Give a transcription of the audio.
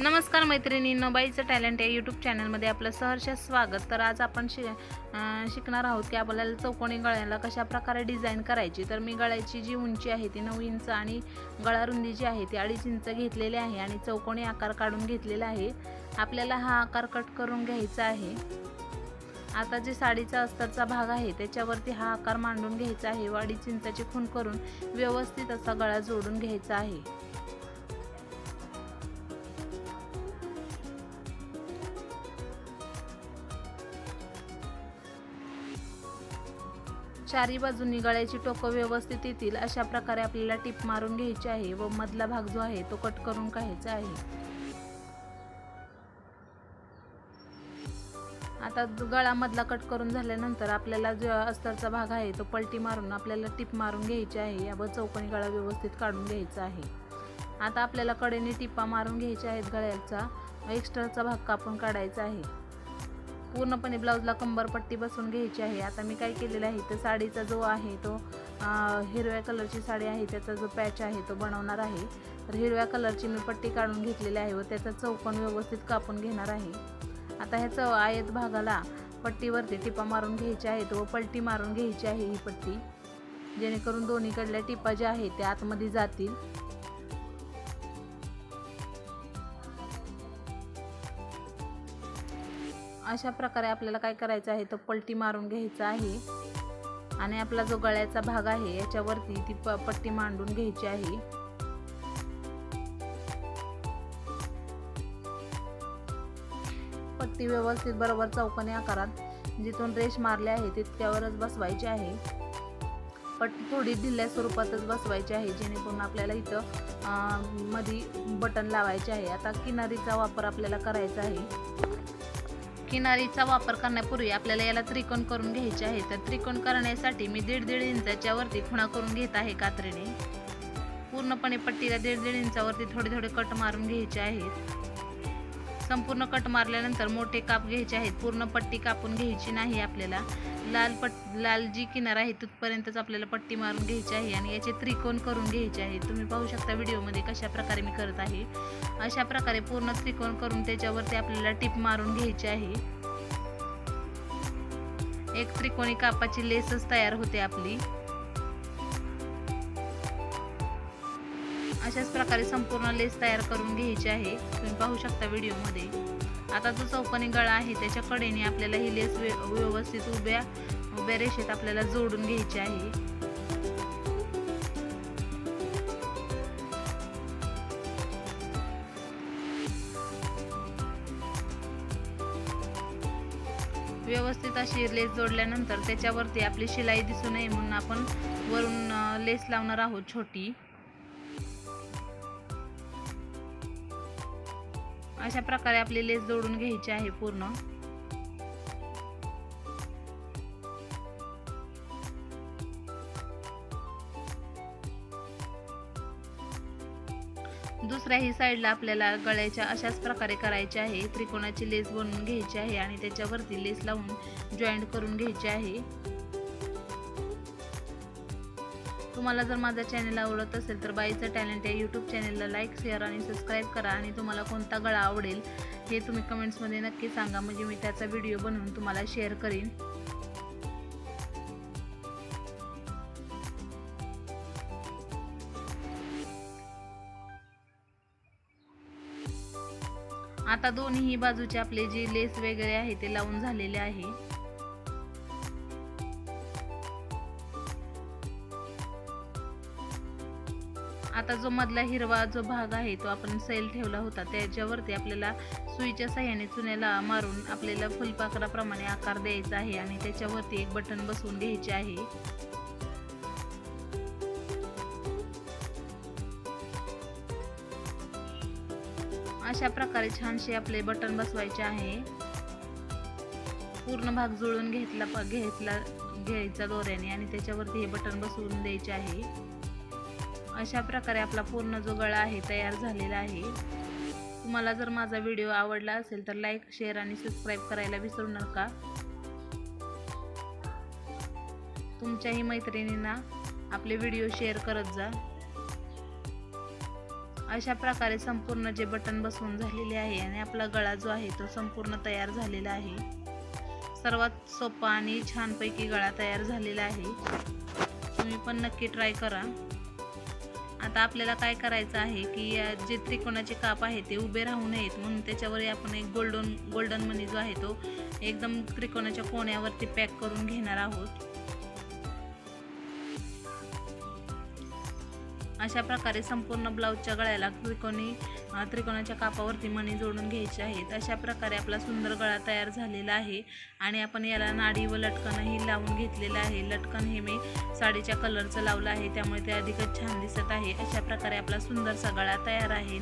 नमस्कार मैत्रिणींनो बाईचं टॅलेंट या यूट्यूब चॅनलमध्ये आपलं सहर्ष स्वागत. तर आज आपण शि शिकणार आहोत की आपल्याला चौकोनी गळ्याला कशा प्रकारे डिझाईन करायची. तर मी गळ्याची जी उंची आहे ती नऊ इंच आणि गळा रुंदी जी आहे ती अडीच इंच घेतलेली आहे आणि चौकोनी आकार काढून घेतलेला आहे. आपल्याला हा आकार कट करून घ्यायचा आहे. आता जे साडीचा अस्तरचा भाग आहे त्याच्यावरती हा आकार मांडून घ्यायचा आहे व अडीच इंचाची खून करून व्यवस्थित असा गळा जोडून घ्यायचा आहे. चारी बाजूंनी गळ्याची टोकं व्यवस्थित येतील अशा प्रकारे आपल्याला टिप मारून घ्यायची आहे व मधला भाग जो आहे तो कट करून काढायचा आहे. आता गळामधला गळा मधला कट करून झाल्यानंतर आपल्याला जो अस्तरचा भाग आहे तो पलटी मारून आपल्याला टिप मारून घ्यायची आहे व चौकणी गळा व्यवस्थित काढून घ्यायचा आहे. आता आपल्याला कडेने टिप्पा मारून घ्यायच्या आहेत गळ्याचा एक्स्ट्राचा भाग कापून काढायचा आहे. पूर्णपणे ब्लाऊजला कंबरपट्टी बसून घ्यायची आहे. आता मी काय केलेलं आहे तर साडीचा जो आहे तो हिरव्या कलरची साडी आहे त्याचा जो पॅच आहे तो बनवणार आहे. तर हिरव्या कलरची मी पट्टी काढून घेतलेली आहे व त्याचा चौकण व्यवस्थित कापून घेणार आहे. आता ह्या चव आयत भागाला पट्टीवरती टिपा मारून घ्यायच्या आहेत व पलटी मारून घ्यायची आहे ही पट्टी. जेणेकरून दोन्हीकडल्या टिपा ज्या आहेत त्या आतमध्ये जातील. अशा प्रकारे आपल्याला काय करायचं आहे तर पलटी मारून घ्यायचं आहे. आणि आपला जो गळ्याचा भाग आहे याच्यावरती ती प पट्टी मांडून घ्यायची आहे. पट्टी व्यवस्थित बरोबर चौकनी आकारात जिथून रेश मारले आहे तितक्यावरच बसवायची आहे. पट्टी थोडी ढिल्या स्वरूपातच बसवायची आहे जेणेकरून आपल्याला इथं मधी बटन लावायचे आहे. आता किनारीचा वापर आपल्याला करायचा आहे. किनारीचा वापर करण्यापूर्वी आपल्याला याला त्रिकोण करून घ्यायचे आहे. तर त्रिकोण करण्यासाठी मी दीड दीड इंचाच्या वरती खुणा करून घेत आहे कात्रीने. पूर्णपणे पट्टीला दीड दीड इंचावरती थोडे थोडे कट मारून घ्यायचे आहेत. संपूर्ण कट मारल्यानंतर मोठे काप घ्यायचे आहेत. पूर्ण पट्टी कापून घ्यायची नाही आपल्याला. लाल पट लाल जी किनार आहे तिथपर्यंतच आपल्याला पट्टी मारून घ्यायची आहे आणि याचे त्रिकोण करून घ्यायचे आहे. तुम्ही पाहू शकता व्हिडिओमध्ये कशा प्रकारे मी करत आहे. अशा प्रकारे पूर्ण त्रिकोण करून त्याच्यावरती आपल्याला टिप मारून घ्यायची आहे. एक त्रिकोणी कापाची लेसच तयार होते आपली. अशाच प्रकारे संपूर्ण लेस तयार करून घ्यायची आहे. तुम्ही पाहू शकता व्हिडिओमध्ये. आता जो चौकोनी गळा आहे त्याच्या कडेने आपल्याला ही लेस व्यवस्थित उभ्या उभ्या रेषेत आपल्याला जोडून घ्यायची आहे. व्यवस्थित अशी लेस जोडल्यानंतर त्याच्यावरती आपली शिलाई दिसू नये म्हणून आपण वरून लेस लावणार आहोत छोटी. अशा प्रकारे आपली लेस जोडून घ्यायची आहे पूर्ण. दुसऱ्याही साईडला आपल्याला गळ्याच्या अशाच प्रकारे करायचे आहे. त्रिकोणाची लेस बनवून घ्यायची आहे आणि त्याच्यावरती लेस लावून जॉईंट करून घ्यायची आहे. तुम्हाला जर माझा चॅनल आवडत असेल तर बाईचं टॅलेंट या यूट्यूब चॅनलला लाईक शेअर आणि सबस्क्राईब करा. आणि तुम्हाला कोणता गळा आवडेल हे तुम्ही कमेंट्समध्ये नक्की सांगा. म्हणजे मी त्याचा व्हिडिओ बनवून तुम्हाला शेअर करीन. आता दोन्ही बाजूचे आपले जे लेस वगैरे आहे ते लावून झालेले आहे. आता जो मधला हिरवा जो भाग आहे तो आपण सैल ठेवला होता त्याच्यावरती आपल्याला सुईच्या साह्याने चुन्याला मारून आपल्याला फुलपाखराप्रमाणे आकार द्यायचा आहे आणि त्याच्यावरती एक बटन बसवून घ्यायचे आहे. अशा प्रकारे छानसे आपले बटन बसवायचे आहे. पूर्ण भाग जुळून घेतला घेतला घ्यायचा दोऱ्याने आणि त्याच्यावरती हे बटन बसवून द्यायचे आहे. अशा प्रकारे आपला पूर्ण जो गळा आहे तयार झालेला आहे. तुम्हाला जर माझा व्हिडिओ आवडला असेल तर लाईक शेअर आणि सबस्क्राईब करायला विसरू नका. तुमच्याही मैत्रिणींना आपले व्हिडिओ शेअर करत जा. अशा प्रकारे संपूर्ण जे बटन बसवून झालेले आहे आणि आपला गळा जो आहे तो संपूर्ण तयार झालेला आहे. सर्वात सोपा आणि छानपैकी गळा तयार झालेला आहे. तुम्ही पण नक्की ट्राय करा. आता आपल्याला काय करायचं आहे की या जे त्रिकोणाचे काप आहे ते उभे राहू नयेत म्हणून त्याच्यावर आपण एक गोल्डन गोल्डन मनी जो आहे तो एकदम त्रिकोणाच्या कोण्यावरती पॅक करून घेणार आहोत. अशा प्रकारे संपूर्ण ब्लाऊजच्या गळ्याला त्रिकोणी त्रिकोणाच्या कापावरती मणी जोडून घ्यायचे आहेत अशा प्रकारे आपला सुंदर गळा तयार झालेला आहे. आणि आपण याला नाडी व लटकनही लावून घेतलेलं आहे. लटकन हे मी साडीच्या कलरचं लावलं आहे त्यामुळे ते अधिकच छान दिसत आहे. अशा प्रकारे आपला सुंदरसा गळा तयार आहे.